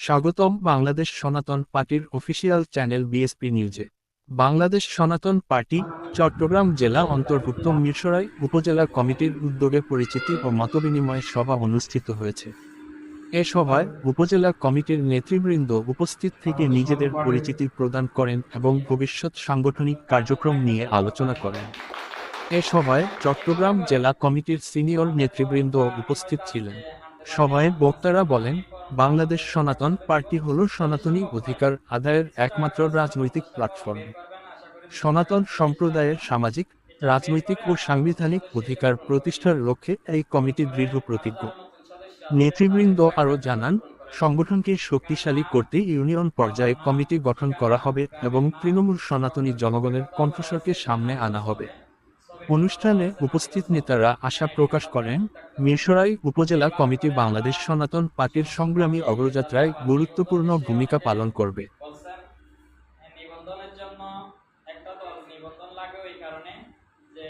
স্বাগতম বাংলাদেশ সনাতন পার্টির অফিসিয়াল চ্যানেল বিএসপি নিউজে বাংলাদেশ সনাতন পার্টি, চট্টগ্রাম জেলা অন্তর্ভুক্ত মিরসরাই উপজেলা কমিটির উদ্যোগে পরিচিতি ও মতবিনিময় সভা অনুষ্ঠিত হয়েছে। এ সভায় উপজেলা কমিটির নেতৃবৃন্দ উপস্থিত থেকে নিজেদের পরিচিতি প্রদান করেন এবং ভবিষ্যৎ সাংগঠনিক কার্যক্রম নিয়ে আলোচনা করেন। এ সভায় চট্টগ্রাম জেলা কমিটির সিনিয়র নেতৃবৃন্দ উপস্থিত ছিলেন। সভায় বক্তারা বলেন বাংলাদেশ সনাতন পার্টি হল সনাতনী অধিকার আদায়ের একমাত্র রাজনৈতিক প্ল্যাটফর্ম। সনাতন সম্প্রদায়ের সামাজিক, রাজনৈতিক ও সাংবিধানিক অধিকার প্রতিষ্ঠার লক্ষ্যে এই কমিটি দৃঢ় প্রতিজ্ঞ। নেতৃবৃন্দ আরও জানান, সংগঠনকে শক্তিশালী করতে ইউনিয়ন পর্যায়ে কমিটি গঠন করা হবে এবং তৃণমূল সনাতনী জনগণের কণ্ঠস্বরকে সামনে আনা হবে। অনুষ্ঠানে উপস্থিত নেতারা আশা প্রকাশ করেন, মিরসরাই উপজেলা কমিটি বাংলাদেশ সনাতন পার্টির সংগ্রামী অগ্রযাত্রায় গুরুত্বপূর্ণ ভূমিকা পালন করবে। জন্য একটা দল নিবন্ধন লাগে ওই কারণে যে